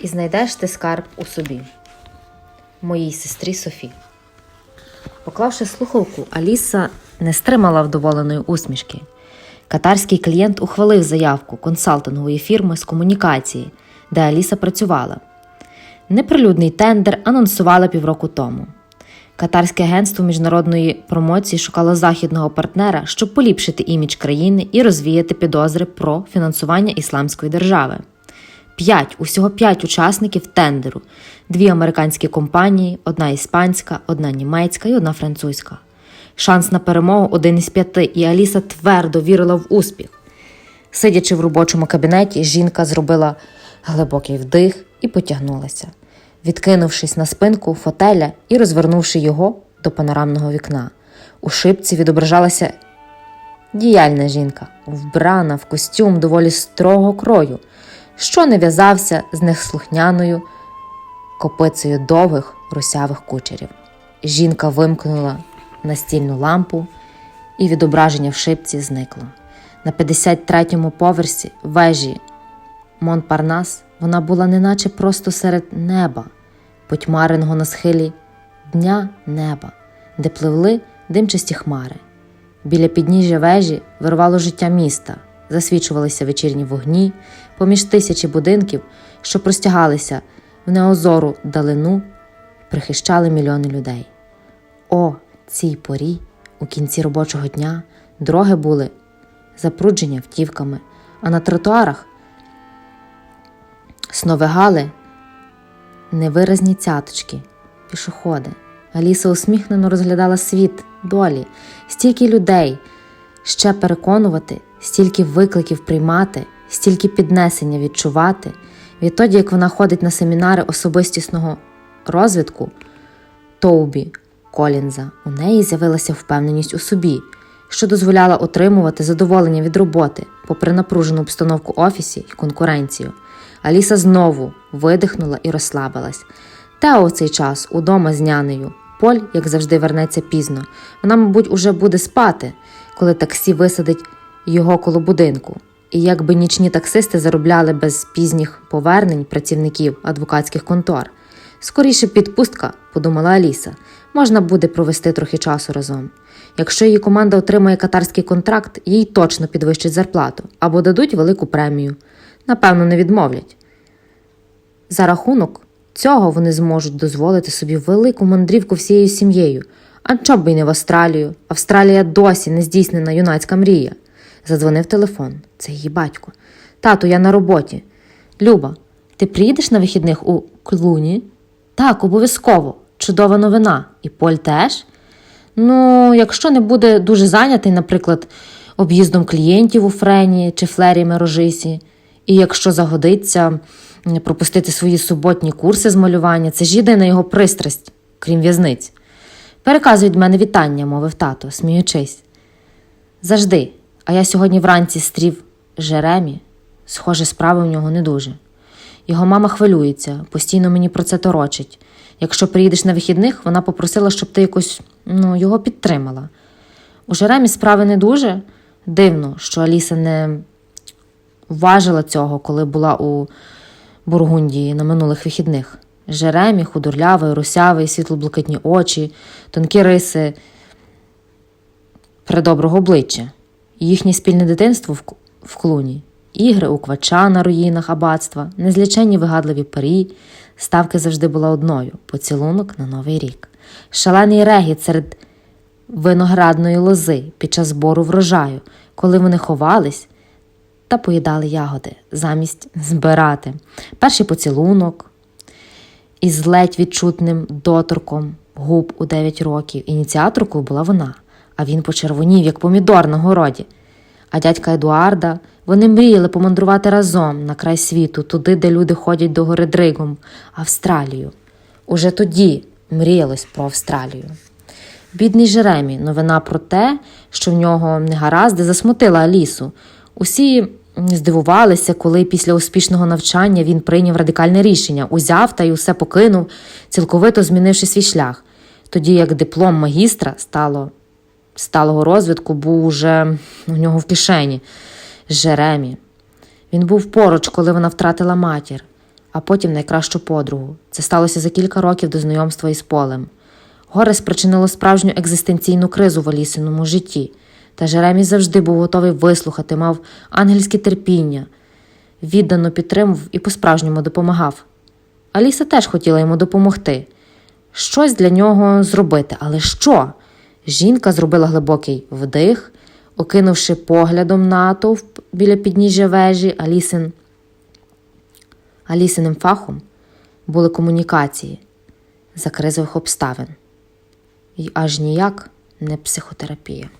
і знайдеш ти скарб у собі, моїй сестрі Софі. Поклавши слухавку, Аліса не стримала вдоволеної усмішки. Катарський клієнт ухвалив заявку консалтингової фірми з комунікації, де Аліса працювала. Неприлюдний тендер анонсували півроку тому. Катарське агентство міжнародної промоції шукало західного партнера, щоб поліпшити імідж країни і розвіяти підозри про фінансування ісламської держави. П'ять, усього п'ять учасників тендеру: дві американські компанії, одна іспанська, одна німецька і одна французька. Шанс на перемогу один із п'яти, і Аліса твердо вірила в успіх. Сидячи в робочому кабінеті, жінка зробила глибокий вдих і потягнулася, відкинувшись на спинку фотеля і розвернувши його до панорамного вікна. У шибці відображалася діяльна жінка, вбрана в костюм доволі строго крою, що не в'язався з неслухняною копицею довгих русявих кучерів. Жінка вимкнула настільну лампу, і відображення в шибці зникло. На 53-му поверсі вежі Монпарнас вона була неначе просто серед неба, потьмареного на схилі дня неба, де пливли димчасті хмари. Біля підніжжя вежі вирвало життя міста, засвічувалися вечірні вогні, поміж тисячі будинків, що простягалися в неозору далину, прихищали мільйони людей. О, цій порі, у кінці робочого дня, дороги були запруджені автівками, а на тротуарах сновигали невиразні цяточки, пішоходи. Аліса усміхнено розглядала світ, долі, стільки людей ще переконувати, стільки викликів приймати, стільки піднесення відчувати. Відтоді, як вона ходить на семінари особистісного розвитку, Тоубі Колінза, у неї з'явилася впевненість у собі, що дозволяла отримувати задоволення від роботи, попри напружену обстановку офісі і конкуренцію. Аліса знову видихнула і розслабилась. Тео в цей час удома з нянею. Поль, як завжди, вернеться пізно. Вона, мабуть, уже буде спати, коли таксі висадить його коло будинку. І якби нічні таксисти заробляли без пізніх повернень працівників адвокатських контор. Скоріше підпустка, подумала Аліса, можна буде провести трохи часу разом. Якщо її команда отримає катарський контракт, їй точно підвищать зарплату або дадуть велику премію. Напевно, не відмовлять. За рахунок цього вони зможуть дозволити собі велику мандрівку всією сім'єю. А чом би не в Австралію? Австралія досі не здійснена юнацька мрія. Задзвонив телефон. Це її батько. Тату, я на роботі. Люба, ти приїдеш на вихідних у Клуні? Так, обов'язково. Чудова новина. І Поль теж? Ну, якщо не буде дуже зайнятий, наприклад, об'їздом клієнтів у Френі чи Флері Мерожисі, і якщо загодиться пропустити свої суботні курси з малювання, це ж єдина його пристрасть, крім в'язниць. Переказуй мене вітання, мовив тато, сміючись. Завжди. А я сьогодні вранці стрів Жеремі. Схоже, справи у нього не дуже. Його мама хвилюється, постійно мені про це торочить. Якщо приїдеш на вихідних, вона попросила, щоб ти якось ну, його підтримала. У Жеремі справи не дуже. Дивно, що Аліса не вважила цього, коли була у Бургундії на минулих вихідних. Жеремі, худорлявий, русявий, світло-блакитні очі, тонкі риси предоброго обличчя. Їхнє спільне дитинство в, клуні, ігри у квача на руїнах аббатства, незліченні вигадливі парі. Ставки завжди була одною поцілунок на новий рік. Шалений регіт серед виноградної лози під час збору врожаю, коли вони ховались та поїдали ягоди замість збирати. Перший поцілунок із ледь відчутним доторком губ у 9 років. Ініціаторкою була вона, а він почервонів, як помідор на городі. А дядька Едуарда вони мріяли помандрувати разом на край світу, туди, де люди ходять до гори Дригом, Австралію. Уже тоді мріялось про Австралію. Бідний Жеремі, новина про те, що в нього негаразди, засмутила Алісу. Усі здивувалися, коли після успішного навчання він прийняв радикальне рішення, узяв та й усе покинув, цілковито змінивши свій шлях. Тоді як диплом магістра стало, сталого розвитку був уже у нього в кишені. Жеремі. Він був поруч, коли вона втратила матір, а потім найкращу подругу. Це сталося за кілька років до знайомства із полем. Горе спричинило справжню екзистенційну кризу в Алісиному житті, та Жеремі завжди був готовий вислухати, мав ангельське терпіння, віддано підтримував і по-справжньому допомагав. Аліса теж хотіла йому допомогти, щось для нього зробити, але що? Жінка зробила глибокий вдих, окинувши поглядом натовп біля підніжжя вежі, Алісин. Алісиним фахом були комунікації за кризових обставин і аж ніяк не психотерапія.